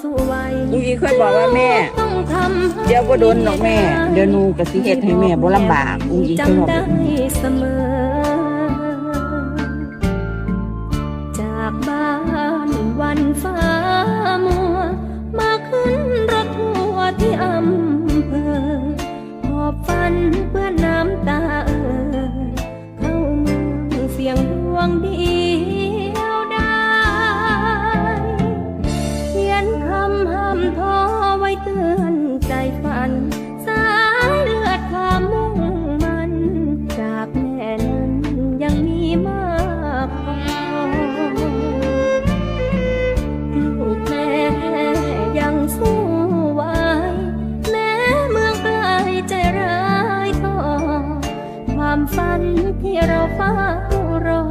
สู้ไว้อุ้งอิงเคยบอกว่าแม่ต้องทำให้เดี๋ยวบ่โดนหรอกแม่ เดี๋ยวหนูก็สิเฮ็ดให้แม่บ่ลำบากอุ้งอิงเคยบอกจำแบได้บนี้เสมอ จากบ้านวันฟ้ามัว มาขึ้นรถทัวร์ที่อำเภอหอบฝันเพื่อนน้ำตาเอ่อเข้าเมืองเสียงดวงเดี ยนคำห้ามท้อไว้เตือนใจฝัน สายเลือดความมุ่งมัน จากแม่นั้นยังมีมากพอลูกแม่ยังสู้ไว้ แม้เมืองไกลใจร้ายต่อ ความฝันที่เราเฝ้ารอ